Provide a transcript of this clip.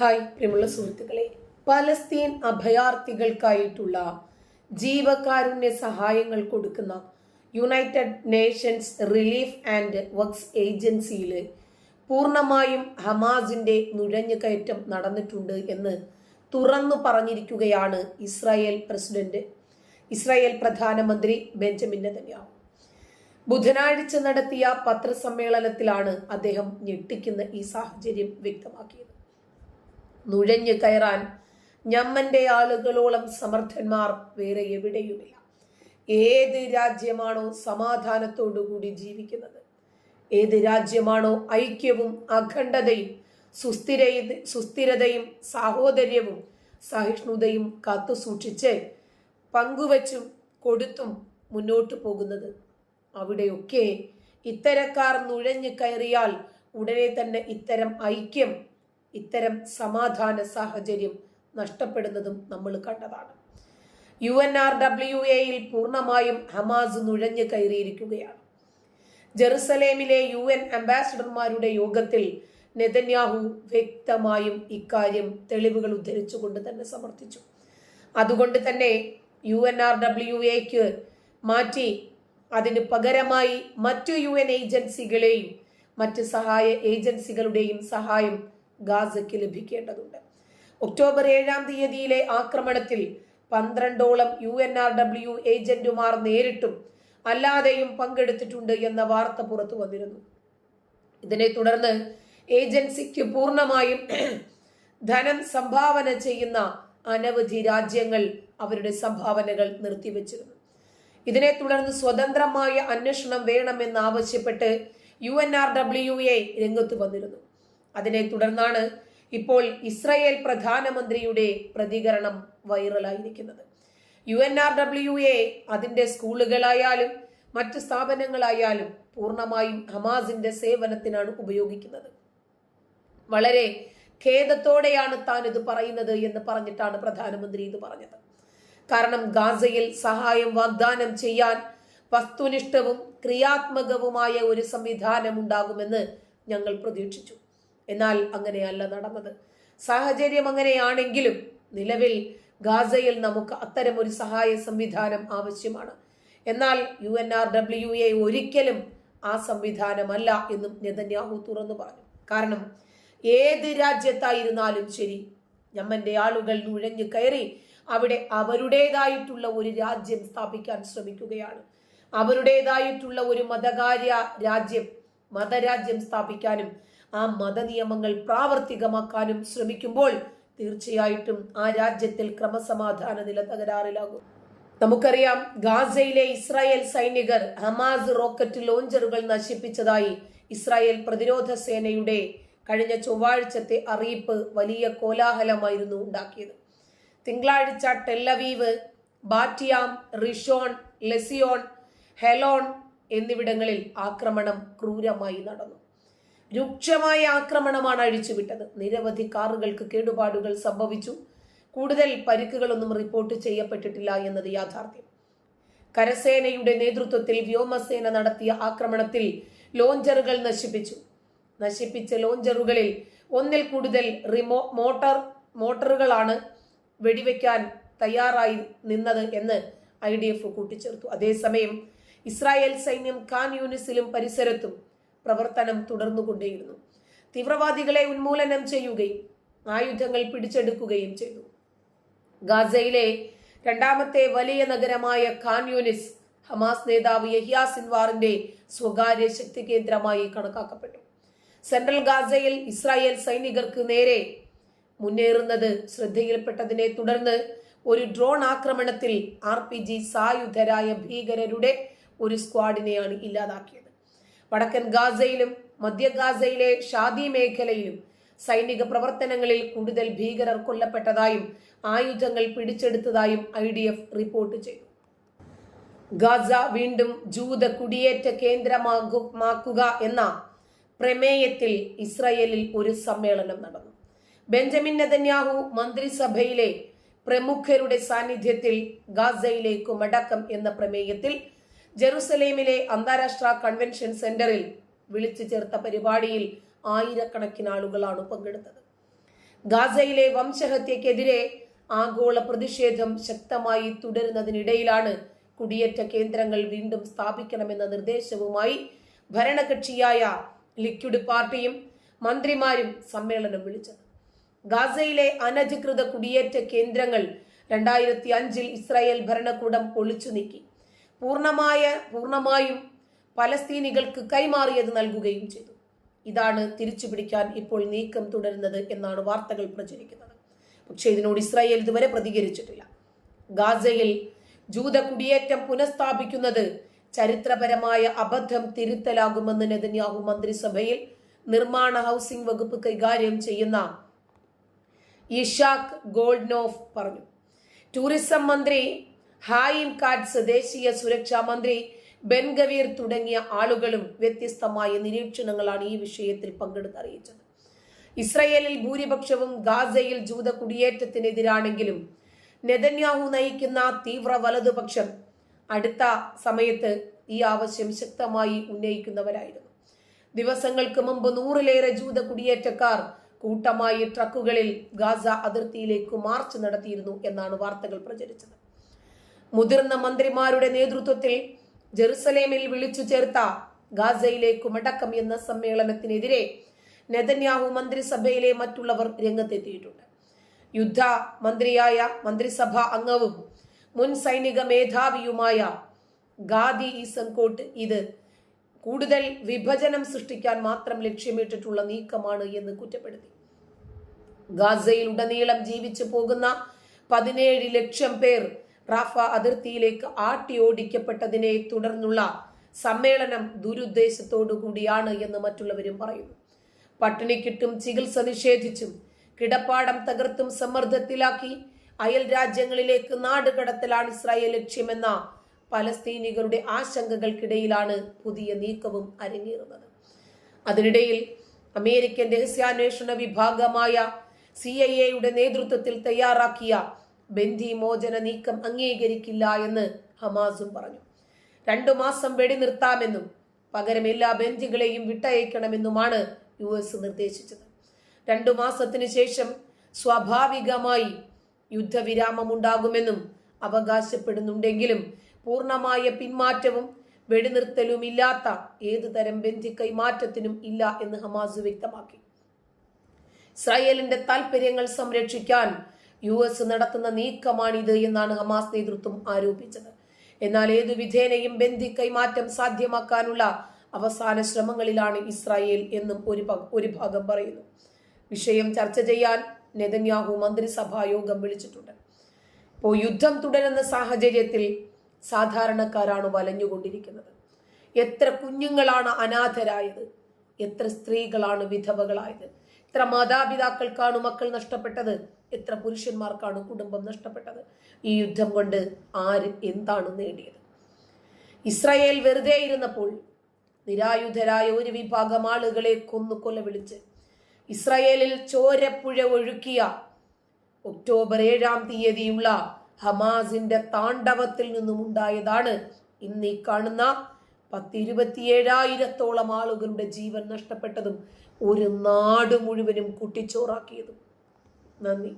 Hi പ്രിയമുള്ള സുഹൃത്തുക്കളെ. Palestine അഭയാർത്ഥികൾക്കായിട്ടുള്ള ജീവകാരുണ്യ സഹായങ്ങൾ കൊടുക്കുന്ന United Nations relief and works ഏജൻസിയിൽ പൂർണമായും ഹമാസിന്റെ നുഴഞ്ഞുകയറ്റം നടന്നിട്ടുണ്ട് എന്ന് തുറന്നു പറഞ്ഞിരിക്കുകയാണ് ഇസ്രായേൽ പ്രസിഡന്റ് ഇസ്രായേൽ പ്രധാനമന്ത്രി ബെഞ്ചമിൻ നെതന്യാഹു. ബുധനാഴ്ച നടത്തിയ പത്രസമ്മേളനത്തിലാണ് അദ്ദേഹം ഞെട്ടിക്കുന്ന ഈ സാഹചര്യം വ്യക്തമാക്കിയത്. നുഴഞ്ഞു കയറാൻ ഞമ്മന്റെ ആളുകളോളം സമർത്ഥന്മാർ വേറെ എവിടെയുമില്ല. ഏത് രാജ്യമാണോ സമാധാനത്തോടുകൂടി ജീവിക്കുന്നത്? ഏത് രാജ്യമാണോ ഐക്യവും അഖണ്ഡതയും സുസ്ഥിര സുസ്ഥിരതയും സാഹോദര്യവും സഹിഷ്ണുതയും കാത്തു സൂക്ഷിച്ച് പങ്കുവച്ചും കൊടുത്തും മുന്നോട്ടു പോകുന്നത്? അവിടെയൊക്കെ ഇത്തരക്കാർ നുഴഞ്ഞു കയറിയാൽ ഉടനെ തന്നെ ഇത്തരം ഐക്യം ഇത്തരം സമാധാന സാഹചര്യം നഷ്ടപ്പെടുന്നതും നമ്മൾ കണ്ടതാണ്. യു എൻ ആർ ഡബ്ല്യു എയിൽ പൂർണമായും ഹമാസ് നുഴഞ്ഞു കയറിയിരിക്കുകയാണ്. ജെറുസലേമിലെ യു എൻ അംബാസിഡർമാരുടെ യോഗത്തിൽ നെതന്യാഹു വ്യക്തമായും ഇക്കാര്യം തെളിവുകൾ ഉദ്ധരിച്ചുകൊണ്ട് തന്നെ സമർത്ഥിച്ചു. അതുകൊണ്ട് തന്നെ യു എൻ ആർ ഡബ്ല്യു എക്ക് മാറ്റി അതിന് പകരമായി മറ്റു യു എൻ ഏജൻസികളെയും മറ്റ് സഹായ ഏജൻസികളുടെയും സഹായം ഗാസയ്ക്ക് ലഭിക്കേണ്ടതുണ്ട്. ഒക്ടോബർ ഏഴാം തീയതിയിലെ ആക്രമണത്തിൽ പന്ത്രണ്ടോളം യു എൻ ആർ ഡബ്ല്യു ഏജന്റുമാർ നേരിട്ടും അല്ലാതെയും പങ്കെടുത്തിട്ടുണ്ട് എന്ന വാർത്ത പുറത്തു വന്നിരുന്നു. ഇതിനെ തുടർന്ന് ഏജൻസിക്ക് പൂർണമായും ധനം സംഭാവന ചെയ്യുന്ന അനവധി രാജ്യങ്ങൾ അവരുടെ സംഭാവനകൾ നിർത്തിവെച്ചിരുന്നു. ഇതിനെ തുടർന്ന് സ്വതന്ത്രമായ അന്വേഷണം വേണമെന്ന് ആവശ്യപ്പെട്ട് U N R W A രംഗത്ത് വന്നിരുന്നു. അതിനെ തുടർന്നാണ് ഇപ്പോൾ ഇസ്രയേൽ പ്രധാനമന്ത്രിയുടെ പ്രതികരണം വൈറലായിരിക്കുന്നത്. U N R W A അതിന്റെ സ്കൂളുകളായാലും മറ്റ് സ്ഥാപനങ്ങളായാലും പൂർണമായും ഹമാസിന്റെ സേവനത്തിനാണ് ഉപയോഗിക്കുന്നത്. വളരെ ഖേദത്തോടെയാണ് താൻ ഇത് പറയുന്നത് എന്ന് പറഞ്ഞിട്ടാണ് പ്രധാനമന്ത്രി ഇത് പറഞ്ഞത്. കാരണം ഗാസയിൽ സഹായം വാഗ്ദാനം ചെയ്യാൻ വസ്തുനിഷ്ഠവും ക്രിയാത്മകവുമായ ഒരു സംവിധാനം ഉണ്ടാകുമെന്ന് ഞങ്ങൾ പ്രതീക്ഷിച്ചു. എന്നാൽ അങ്ങനെയല്ല നടന്നത്. സാഹചര്യം അങ്ങനെയാണെങ്കിലും നിലവിൽ ഗാസയിൽ നമുക്ക് അത്തരം ഒരു സഹായ സംവിധാനം ആവശ്യമാണ്. എന്നാൽ U N R W A ഒരിക്കലും ആ സംവിധാനമല്ല എന്നും നെതന്യാഹു തുറന്നു പറഞ്ഞു. കാരണം ഏത് രാജ്യത്തായിരുന്നാലും ശരി ഞമ്മന്റെ ആളുകൾ നുഴഞ്ഞു കയറി അവിടെ അവരുടേതായിട്ടുള്ള ഒരു രാജ്യം സ്ഥാപിക്കാൻ ശ്രമിക്കുകയാണ്. അവരുടേതായിട്ടുള്ള ഒരു മതകാര്യ രാജ്യം മതരാജ്യം സ്ഥാപിക്കാനും ആ മതനിയമങ്ങൾ പ്രാവർത്തികമാക്കാനും ശ്രമിക്കുമ്പോൾ തീർച്ചയായിട്ടും ആ രാജ്യത്തിൽ ക്രമസമാധാന നില തകരാറിലാകും. നമുക്കറിയാം ഗാസയിലെ ഇസ്രായേൽ സൈനികർ ഹമാസ് റോക്കറ്റ് ലോഞ്ചറുകൾ നശിപ്പിച്ചതായി ഇസ്രായേൽ പ്രതിരോധ സേനയുടെ കഴിഞ്ഞ ചൊവ്വാഴ്ചത്തെ അറിയിപ്പ് വലിയ കോലാഹലമായിരുന്നു ഉണ്ടാക്കിയത്. തിങ്കളാഴ്ച ടെല്ലവീവ് ബാറ്റിയാം റിഷോൺ ലെസിയോൺ ഹെലോൺ എന്നിവിടങ്ങളിൽ ആക്രമണം ക്രൂരമായി നടന്നു. രൂക്ഷമായ ആക്രമണമാണ് അഴിച്ചുവിട്ടത്. നിരവധി കാറുകൾക്ക് കേടുപാടുകൾ സംഭവിച്ചു. കൂടുതൽ പരിക്കുകളൊന്നും റിപ്പോർട്ട് ചെയ്യപ്പെട്ടിട്ടില്ല എന്നത് യാഥാർത്ഥ്യം. കരസേനയുടെ നേതൃത്വത്തിൽ വ്യോമസേന നടത്തിയ ആക്രമണത്തിൽ ലോഞ്ചറുകൾ നശിപ്പിച്ചു. നശിപ്പിച്ച ലോഞ്ചറുകളിൽ ഒന്നിൽ കൂടുതൽ റിമോ മോട്ടർ മോട്ടറുകളാണ് വെടിവെക്കാൻ തയ്യാറായി നിന്നത് എന്ന് ഐ ഡി എഫ് കൂട്ടിച്ചേർത്തു. അതേസമയം ഇസ്രായേൽ സൈന്യം ഖാൻ യൂണിസിലും പരിസരത്തും പ്രവർത്തനം തുടർന്നുകൊണ്ടേയിരുന്നു. തീവ്രവാദികളെ ഉന്മൂലനം ചെയ്യുകയും ആയുധങ്ങൾ പിടിച്ചെടുക്കുകയും ചെയ്തു. ഗാസയിലെ രണ്ടാമത്തെ വലിയ നഗരമായ ഖാൻ ഹമാസ് നേതാവ് യഹിയ സിൻവാറിന്റെ സ്വകാര്യ ശക്തി കേന്ദ്രമായി കണക്കാക്കപ്പെട്ടു. സെൻട്രൽ ഗാസയിൽ ഇസ്രായേൽ സൈനികർക്ക് നേരെ മുന്നേറുന്നത് ശ്രദ്ധയിൽപ്പെട്ടതിനെ തുടർന്ന് ഒരു ഡ്രോൺ ആക്രമണത്തിൽ ആർ പി ജി സായുധരായ ഭീകരരുടെ ഒരു സ്ക്വാഡിനെയാണ് ഇല്ലാതാക്കിയത്. വടക്കൻ ഗാസയിലും മധ്യ ഗാസയിലെ ഷാദി മേഖലയിലും സൈനിക പ്രവർത്തനങ്ങളിൽ കൂടുതൽ ഭീകരർ കൊല്ലപ്പെട്ടതായും ആയുധങ്ങൾ പിടിച്ചെടുത്തതായും ഐ ഡി എഫ് റിപ്പോർട്ട് ചെയ്തു. ഗാസ വീണ്ടും ജൂത കുടിയേറ്റ കേന്ദ്രമാക്കുക എന്ന പ്രമേയത്തിൽ ഇസ്രയേലിൽ ഒരു സമ്മേളനം നടന്നു. ബെഞ്ചമിൻ നെതന്യാഹു മന്ത്രിസഭയിലെ പ്രമുഖരുടെ സാന്നിധ്യത്തിൽ ഗാസയിലേക്ക് മടക്കം എന്ന പ്രമേയത്തിൽ ജെറുസലേമിലെ അന്താരാഷ്ട്ര കൺവെൻഷൻ സെന്ററിൽ വിളിച്ചു ചേർത്ത പരിപാടിയിൽ ആയിരക്കണക്കിന് ആളുകളാണ് പങ്കെടുത്തത്. ഗാസയിലെ വംശഹത്യക്കെതിരെ ആഗോള പ്രതിഷേധം ശക്തമായി തുടരുന്നതിനിടയിലാണ് കുടിയേറ്റ കേന്ദ്രങ്ങൾ വീണ്ടും സ്ഥാപിക്കണമെന്ന നിർദ്ദേശവുമായി ഭരണകക്ഷിയായ ലിക്വിഡ് പാർട്ടിയും മന്ത്രിമാരും സമ്മേളനം വിളിച്ചത്. ഗാസയിലെ അനധികൃത കുടിയേറ്റ കേന്ദ്രങ്ങൾ രണ്ടായിരത്തി അഞ്ചിൽ ഇസ്രായേൽ ഭരണകൂടം പൊളിച്ചു നീക്കി. പൂർണമായ പൂർണമായും പലസ്തീനികൾക്ക് കൈമാറിയത് നൽകുകയും ചെയ്തു. ഇതാണ് തിരിച്ചു പിടിക്കാൻ ഇപ്പോൾ നീക്കം തുടരുന്നത് എന്നാണ് വാർത്തകൾ പ്രചരിക്കുന്നത്. പക്ഷേ ഇതിനോട് ഇസ്രായേൽ ഇതുവരെ പ്രതികരിച്ചിട്ടില്ല. ഗാസയിൽ ജൂത കുടിയേറ്റം പുനഃസ്ഥാപിക്കുന്നത് ചരിത്രപരമായ അബദ്ധം തിരുത്തലാകുമെന്ന് നെതന്യാഹു മന്ത്രിസഭയിൽ നിർമ്മാണ ഹൗസിംഗ് വകുപ്പ് കൈകാര്യം ചെയ്യുന്ന ഇഷാഖ് ഗോൾഡ്നോഫ് പറഞ്ഞു. ടൂറിസം മന്ത്രി ഹായിം കാറ്റ്സ് ദേശീയ സുരക്ഷാ മന്ത്രി ബെൻഗവീർ തുടങ്ങിയ ആളുകളും വ്യത്യസ്തമായ നിരീക്ഷണങ്ങളാണ് ഈ വിഷയത്തിൽ പങ്കെടുത്ത് അറിയിച്ചത്. ഇസ്രയേലിൽ ഭൂരിപക്ഷവും ഗാസയിൽ ജൂത കുടിയേറ്റത്തിനെതിരാണെങ്കിലും നെതന്യാഹു നയിക്കുന്ന തീവ്ര വലതുപക്ഷം അടുത്ത സമയത്ത് ഈ ആവശ്യം ശക്തമായി ഉന്നയിക്കുന്നവരായിരുന്നു. ദിവസങ്ങൾക്ക് മുമ്പ് നൂറിലേറെ ജൂത കുടിയേറ്റക്കാർ കൂട്ടമായി ട്രക്കുകളിൽ ഗാസ അതിർത്തിയിലേക്ക് മാർച്ച് നടത്തിയിരുന്നു എന്നാണ് വാർത്തകൾ പ്രചരിച്ചത്. മുതിർന്ന മന്ത്രിമാരുടെ നേതൃത്വത്തിൽ ജെറുസലേമിൽ വിളിച്ചു ചേർത്ത ഗാസയിലേക്ക് മടക്കം എന്ന സമ്മേളനത്തിനെതിരെ നെതന്യാഹു മന്ത്രിസഭയിലെ മറ്റുള്ളവർ രംഗത്തെത്തിയിട്ടുണ്ട്. യുദ്ധ മന്ത്രിയായ മന്ത്രിസഭാ അംഗവും മുൻ സൈനിക മേധാവിയുമായ ഗാദി ഈസൻകോട്ട് ഇത് കൂടുതൽ വിഭജനം സൃഷ്ടിക്കാൻ മാത്രം ലക്ഷ്യമിട്ടിട്ടുള്ള നീക്കമാണ് എന്ന് കുറ്റപ്പെടുത്തി. ഗാസയിൽ ഉടനീളം ജീവിച്ചു പോകുന്ന പതിനേഴ് ലക്ഷം പേർ റാഫ അതിർത്തിയിലേക്ക് ആട്ടി ഓടിക്കപ്പെട്ടതിനെ തുടർന്നുള്ള സമ്മേളനം ദുരുദ്ദേശത്തോടു കൂടിയാണ് എന്ന് മറ്റുള്ളവരും പറയുന്നു. പട്ടിണിക്കിട്ടും ചികിത്സ നിഷേധിച്ചും കിടപ്പാടം തകർത്തും സമ്മർദ്ദത്തിലാക്കി അയൽ രാജ്യങ്ങളിലേക്ക് നാടുകടത്തലാണ് ഇസ്രായേൽ ലക്ഷ്യമെന്ന പലസ്തീനികളുടെ ആശങ്കകൾക്കിടയിലാണ് പുതിയ നീക്കവും അരങ്ങേറുന്നത്. അതിനിടയിൽ അമേരിക്കൻ രഹസ്യാന്വേഷണ വിഭാഗമായ സി ഐ എയുടെ നേതൃത്വത്തിൽ തയ്യാറാക്കിയ ബന്ധിമോചന നീക്കം അംഗീകരിക്കില്ല എന്ന് ഹമാസും പറഞ്ഞു. രണ്ടു മാസം വെടി നിർത്താമെന്നും പകരം എല്ലാ ബന്ധികളെയും വിട്ടയക്കണമെന്നുമാണ് യു എസ് നിർദ്ദേശിച്ചത്. രണ്ടു മാസത്തിനു ശേഷം സ്വാഭാവികമായി യുദ്ധവിരാമമുണ്ടാകുമെന്നും അവകാശപ്പെടുന്നുണ്ടെങ്കിലും പൂർണമായ പിന്മാറ്റവും വെടിനിർത്തലും ഇല്ലാത്ത ഏതു തരം ബന്ധി കൈമാറ്റത്തിനും ഇല്ല എന്ന് ഹമാസ് വ്യക്തമാക്കി. ഇസ്രായേലിന്റെ താൽപര്യങ്ങൾ സംരക്ഷിക്കാൻ യു എസ് നടത്തുന്ന നീക്കമാണിത് എന്നാണ് ഹമാസ് നേതൃത്വം ആരോപിച്ചത്. എന്നാൽ ഏതു വിധേനയും ബന്ധി കൈമാറ്റം സാധ്യമാക്കാനുള്ള അവസാന ശ്രമങ്ങളിലാണ് ഇസ്രായേൽ എന്നും ഒരു ഒരു ഭാഗം പറയുന്നു. വിഷയം ചർച്ച ചെയ്യാൻ നെതന്യാഹു മന്ത്രിസഭാ യോഗം വിളിച്ചിട്ടുണ്ട്. ഇപ്പോൾ യുദ്ധം തുടരുന്ന സാഹചര്യത്തിൽ സാധാരണക്കാരാണ് വലഞ്ഞുകൊണ്ടിരിക്കുന്നത്. എത്ര കുഞ്ഞുങ്ങളാണ് അനാഥരായത്? എത്ര സ്ത്രീകളാണ് വിധവകളായത്? എത്ര മാതാപിതാക്കൾക്കാണ് മക്കൾ നഷ്ടപ്പെട്ടത്? എത്ര പുരുഷന്മാർക്കാണ് കുടുംബം നഷ്ടപ്പെട്ടത്? ഈ യുദ്ധം കൊണ്ട് ആര് എന്താണ് നേടിയത്? ഇസ്രായേൽ വെറുതെ ഇരുന്നപ്പോൾ നിരായുധരായ ഒരു വിഭാഗം ആളുകളെ കൊന്നു വിളിച്ച് ഇസ്രായേലിൽ ചോരപ്പുഴ ഒഴുക്കിയ ഒക്ടോബർ ഏഴാം തീയതിയുള്ള ഹമാസിന്റെ താണ്ഡവത്തിൽ നിന്നും ഉണ്ടായതാണ് ഇന്ന് ഈ കാണുന്ന പത്തിരുപത്തിയേഴായിരത്തോളം ആളുകളുടെ ജീവൻ നഷ്ടപ്പെട്ടതും ഒരു നാട് മുഴുവനും കുട്ടിച്ചോറാക്കിയതും. നന്ദി.